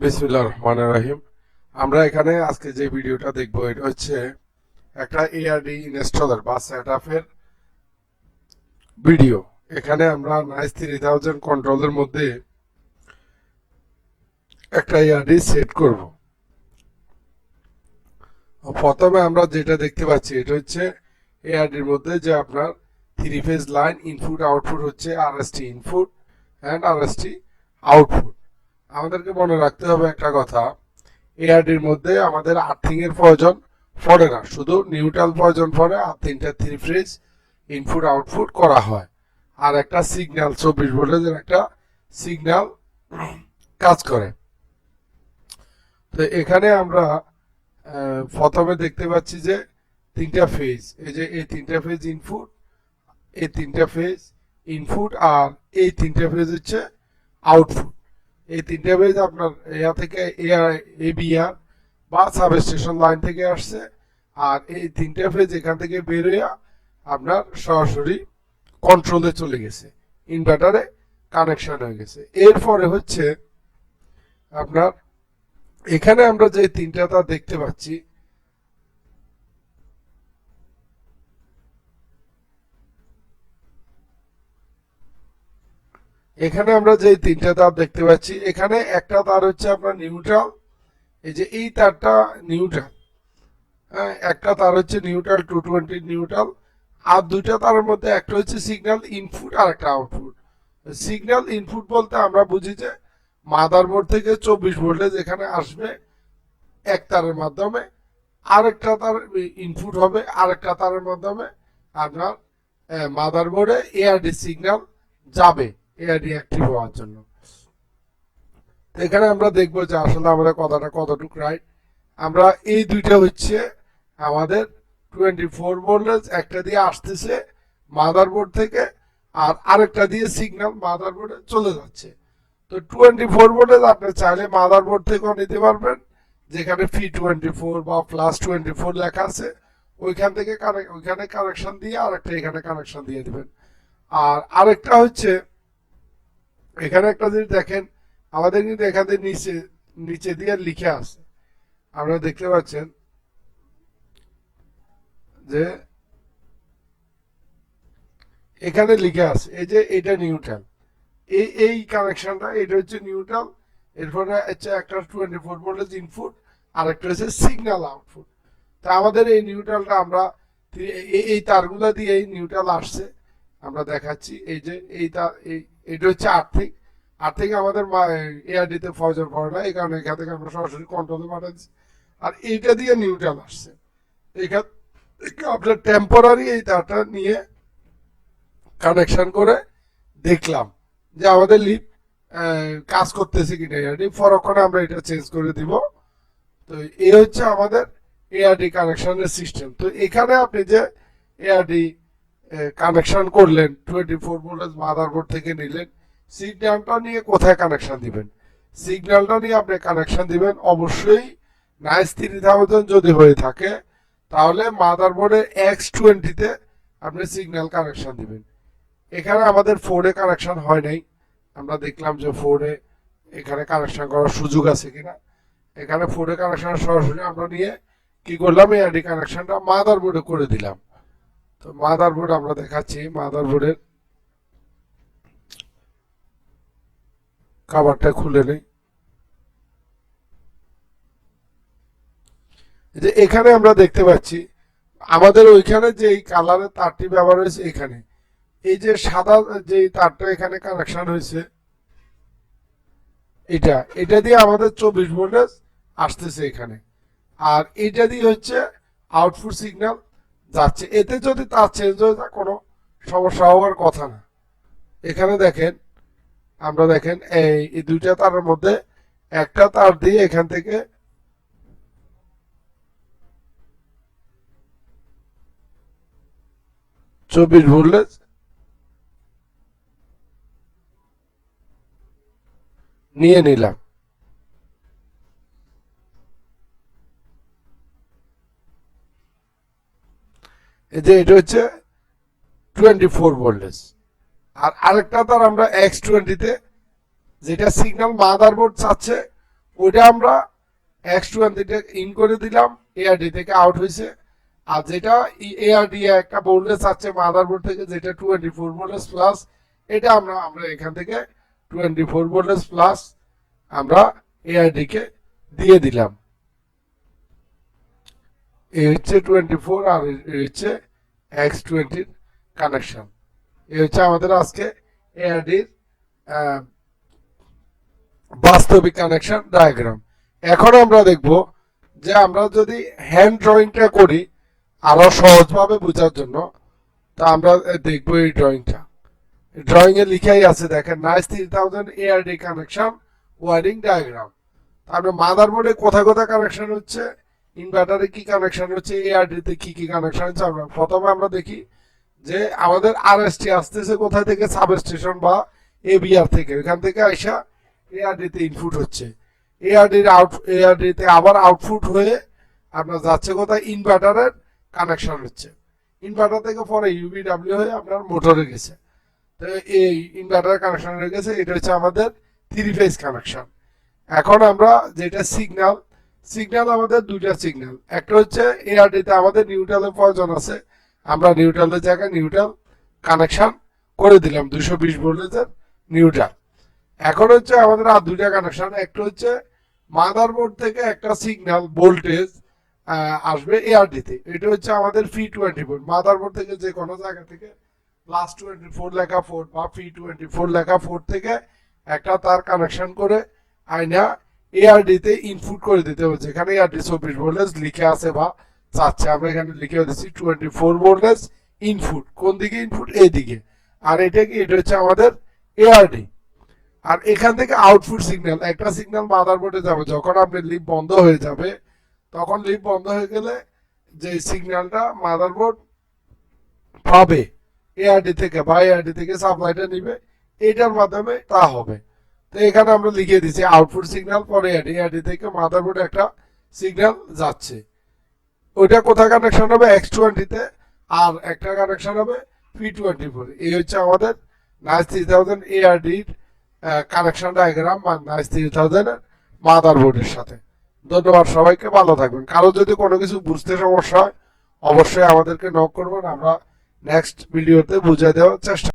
বিসমিল্লাহ রহমান রাহিম। আমরা এখানে আজকে যে ভিডিওটা দেখব, এটা হচ্ছে একটা এআরডি ইনস্টলার বা সেটআপের ভিডিও এখানে আমরা নাইস থ্রি থাউজেন্ড কন্ট্রোলের মধ্যে একটা এআরডি সেট করব। প্রথমে আমরা যেটা দেখতে পাচ্ছি, এটা হচ্ছে এআরডির মধ্যে যে আপনার three phase line input output হচ্ছে RST input and RST output আমাদেরকে মনে রাখতে হবে একটা কথা। এআরডির মধ্যে আমাদের আর্থিং এর প্রয়োজন পড়ে না। শুধু নিউট্রাল প্রয়োজন পড়ে আর তিনটা থ্রি ফ্রিজ ইনপুট আউটপুট করা হয়। আর একটা সিগন্যাল চব্বিশ ভোল্টেজের একটা সিগন্যাল কাজ করে। তো এখানে আমরা প্রথমে দেখতে পাচ্ছি যে তিনটা ফেজ এই যে এই তিনটা ফেজ ইনপুট এই তিনটা ফেজ ইনপুট আর এই তিনটা ফেজ হচ্ছে আউটপুট এই তিনটা বেজ আপনার এয়া থেকে এবিআর বা সাব স্টেশন লাইন থেকে আসছে। আর এই তিনটা ফেজ এখান থেকে বের হয়ে আপনার সরাসরি কন্ট্রোলে চলে গেছে। ইনভার্টারে কানেকশন হয়ে গেছে। এরপরে হচ্ছে আপনার এখানে আমরা যে তিনটা তার দেখতে পাচ্ছি এখানে আমরা যে তিনটা তার দেখতে পাচ্ছি, এখানে একটা তার হচ্ছে আপনার নিউট্রাল এই যে এই তারটা নিউট্রাল হ্যাঁ একটা তার হচ্ছে নিউট্রাল টু টোয়েন্টি নিউট্রাল আর দুইটা তারের মধ্যে একটা হচ্ছে সিগন্যাল ইনপুট আর একটা আউটপুট সিগন্যাল ইনপুট বলতে আমরা বুঝি যে মাদারবোর্ড থেকে চব্বিশ ভোল্টেজ এখানে আসবে, এক তারের মাধ্যমে, আরেকটা তার ইনপুট হবে, আরেকটা তারের মাধ্যমে আপনার মাদারবোর্ডে এআরডি সিগন্যাল যাবে। এআরডি অ্যাক্টিভ হওয়ার জন্য। এখানে আমরা দেখব যে আসলে আমাদের কথাটা কতটুকু রাইট আমরা এই দুইটা হচ্ছে আমাদের টোয়েন্টি ফোর ভোল্টেজ একটা দিয়ে আসতেছে মাদারবোর্ড থেকে, আর আরেকটা দিয়ে সিগন্যাল মাদারবোর্ডে চলে যাচ্ছে। তো টোয়েন্টি ফোর ভোল্টেজ আপনি চাইলে মাদারবোর্ড থেকেও নিতে পারবেন, যেখানে ফি টোয়েন্টি ফোর বা প্লাস টোয়েন্টি ফোর লেখা আছে, ওইখান থেকে ওইখানে কানেকশন দিয়ে আরেকটা এখানে কানেকশন দিয়ে দেবেন। আর আরেকটা হচ্ছে এখানে একটা জিনিস দেখেন, আমাদের কিন্তু এখানে নিচে নিচে দিয়ে লিখে আছে। আপনারা দেখতে পাচ্ছেন যে এখানে লিখে আছে, এই যে এটা নিউট্রাল এই এই কানেকশনটা এটা হচ্ছে নিউট্রাল এরপরে হচ্ছে একটা টোয়েন্টি ফোর ভোল্টেজ ইনপুট আর একটা হচ্ছে সিগন্যাল আউটপুট তা আমাদের এই নিউট্রালটা আমরা এই তারগুলা দিয়ে এই নিউট্রাল আসছে। আমরা দেখাচ্ছি, এই যে, এই তার, এই এটা হচ্ছে আর্থিক। আর্থিক আমাদের এআরডিতে ফজর পড়ে না, এই কারণে এখান থেকে আমরা সরাসরি কন্ট্রোলে পাঠাচ্ছি আর এইটা দিয়ে নিউট্রাল আসছে। এখান থেকে আপনার টেম্পোরারি এই তারটা নিয়ে কানেকশন করে দেখলাম যে আমাদের লিপ কাজ করতেছে কিনা এআরডি। পরক্ষণে আমরা এটা চেঞ্জ করে দিব। তো এই হচ্ছে আমাদের এআরডি কানেকশনের সিস্টেম তো এখানে আপনি যে এআরডি কানেকশন করলেন। টোয়েন্টি ফোর ভোল্টেজ মাদারবোর্ড থেকে নিলেন। সিগন্যালটা নিয়ে কোথায় কানেকশন দিবেন? সিগন্যালটা নিয়ে আপনি কানেকশন দিবেন অবশ্যই নাইস থ্রি থাউজেন্ড যদি হয়ে থাকে, তাহলে মাদারবোর্ডের এক্স টোয়েন্টিতে আপনি সিগন্যাল কানেকশন দিবেন। এখানে আমাদের ফোরে কানেকশন হয় নাই। আমরা দেখলাম যে ফোরে এখানে কানেকশন করার সুযোগ আছে কিনা। এখানে ফোরে কানেকশন সরাসরি আমরা নিয়ে কি করলাম এআরডি কানেকশনটা মাদারবোর্ডে করে দিলাম। তো মাদারবোর্ড আমরা দেখাচ্ছি, মাদারবোর্ডের কাভারটা খুলে নেই। যে এখানে আমরা দেখতে পাচ্ছি, আমাদের ওইখানে যে এই কালারের তারটি ব্যবহার হয়েছে এখানে। এই যে সাদা যে তারটা এখানে কানেকশন হয়েছে এটা এটা দিয়ে আমাদের চব্বিশ ভোল্টেজ আসতেছে এখানে। আর এটা দিয়ে হচ্ছে আউটপুট সিগন্যাল যাচ্ছে এতে যদি তার চেঞ্জ হয়ে যায় কোনো সমস্যা হওয়ার কথা না। এখানে দেখেন, আমরা দেখেন, এই দুইটা তারের মধ্যে একটা তার দিয়ে এখান থেকে চব্বিশ ভোল্টেজ নিয়ে নিলাম। এই যে এটা হচ্ছে টোয়েন্টি ফোর ভোল্টেজ আর আরেকটা তার আমরা এক্স টোয়েন্টিতে যেটা সিগন্যাল মাদারবোর্ড চাচ্ছে, ওইটা আমরা এক্স টোয়েন্টিতে ইন করে দিলাম এআরডি থেকে আউট হয়েছে। আর যেটা এআরডি একটা বোল্ডেস আছে মাদারবোর্ড থেকে, যেটা টোয়েন্টি ফোর বোল্ডেস প্লাস এটা আমরা আমরা এখান থেকে টোয়েন্টি ফোর বোল্ডেস প্লাস আমরা এআরডি কে দিয়ে দিলাম। এই হচ্ছে টোয়েন্টি ফোর আর হচ্ছে এক্স টোয়েন্টির কানেকশন এই হচ্ছে আমাদের আজকে এআরডির বাস্তবিক কানেকশন ডায়াগ্রাম এখন আমরা দেখব যে আমরা যদি হ্যান্ড ড্রয়িংটা করি আরও সহজভাবে বোঝার জন্য, তা আমরা দেখব এই ড্রয়িংটা ড্রয়িং এ লিখাই আছে, দেখেন nice three thousand ARD connection wiring diagram তারপরে মাদারবোর্ডে কোথায় কোথায় কানেকশন হচ্ছে? ইনভার্টারে কি কানেকশন হচ্ছে এআরডি তে কি কি কানেকশন হচ্ছে, আমরা প্রথমে আমরা দেখি যে আমাদের আরএসটি আসতেছে কোথায় থেকে? সাব স্টেশন বা এবিআর থেকে। ওইখান থেকে আইসা এআরডি তে ইনপুট হচ্ছে। এআরডির আউট এআরডি তে আবার আউটপুট হয়ে আপনার যাচ্ছে কোথায়? ইনভার্টারের কানেকশন হচ্ছে। ইনভার্টার থেকে পরে ইউবিডাব্লিউ হয়ে আপনার মোটরে গেছে। তো এই ইনভার্টার কানেকশন হয়ে গেছে, এটা হচ্ছে আমাদের থ্রি ফেজ কানেকশন এখন আমরা যেটা সিগন্যাল সিগন্যাল আমাদের দুইটা সিগন্যাল একটা হচ্ছে এআরডিতে আমাদের নিউট্রালের প্রয়োজন আছে। আমরা নিউট্রালের জায়গায় নিউট্রাল কানেকশন করে দিলাম। দুশো বিশ ভোল্টেজের নিউট্রাল এখন হচ্ছে আমাদের আর দুইটা কানেকশন একটা হচ্ছে মাদারবোর্ড থেকে একটা সিগন্যাল ভোল্টেজ আসবে এআরডিতে এটা হচ্ছে আমাদের ফি টোয়েন্টি ফোর মাদারবোর্ড থেকে যে কোনো জায়গা থেকে প্লাস টোয়েন্টি ফোর লেখা ফোর বা ফি টোয়েন্টি ফোর লেখা ফোর থেকে একটা তার কানেকশন করে আইনা এআরডি তে ইনপুট করে দিতে হবে। যেখানে এআরডি চব্বিশ ভোল্টেজ লিখে আছে বা চাচ্ছে। আমরা এখানে লিখে দিচ্ছি টোয়েন্টি ফোর ভোল্টেজ ইনপুট কোন দিকে ইনপুট এই দিকে আর এটা কি? এটা হচ্ছে আমাদের এআরডি আর এখান থেকে আউটপুট সিগন্যাল একটা সিগন্যাল মাদারবোর্ডে যাবে। যখন আপনার লিপ বন্ধ হয়ে যাবে, তখন লিপ বন্ধ হয়ে গেলে যে সিগন্যালটা মাদারবোর্ড পাবে এআরডি থেকে বা এআরডি থেকে সাপ্লাইটা নিবে, এটার মাধ্যমে তা হবে। তো এখানে আমরা লিখে দিচ্ছি আউটপুট সিগন্যাল পরে এআরডি এআরডি থেকে মাদারবোর্ডে একটা সিগন্যাল যাচ্ছে। ওইটা কোথায় কানেকশন হবে? এক্স টোয়েন্টিতে আর একটা কানেকশন হবে পি টোয়েন্টি ফোর এই হচ্ছে আমাদের নাইস থ্রি থাউজেন্ড এআরডির কানেকশন ডায়াগ্রাম বা নাইস থ্রি থাউজেন্ড মাদারবোর্ডের সাথে। ধন্যবাদ সবাইকে, ভালো থাকবেন। কারও যদি কোনো কিছু বুঝতে সমস্যা হয়, অবশ্যই আমাদেরকে নক করবেন। আমরা নেক্সট ভিডিওতে বুঝিয়ে দেওয়ার চেষ্টা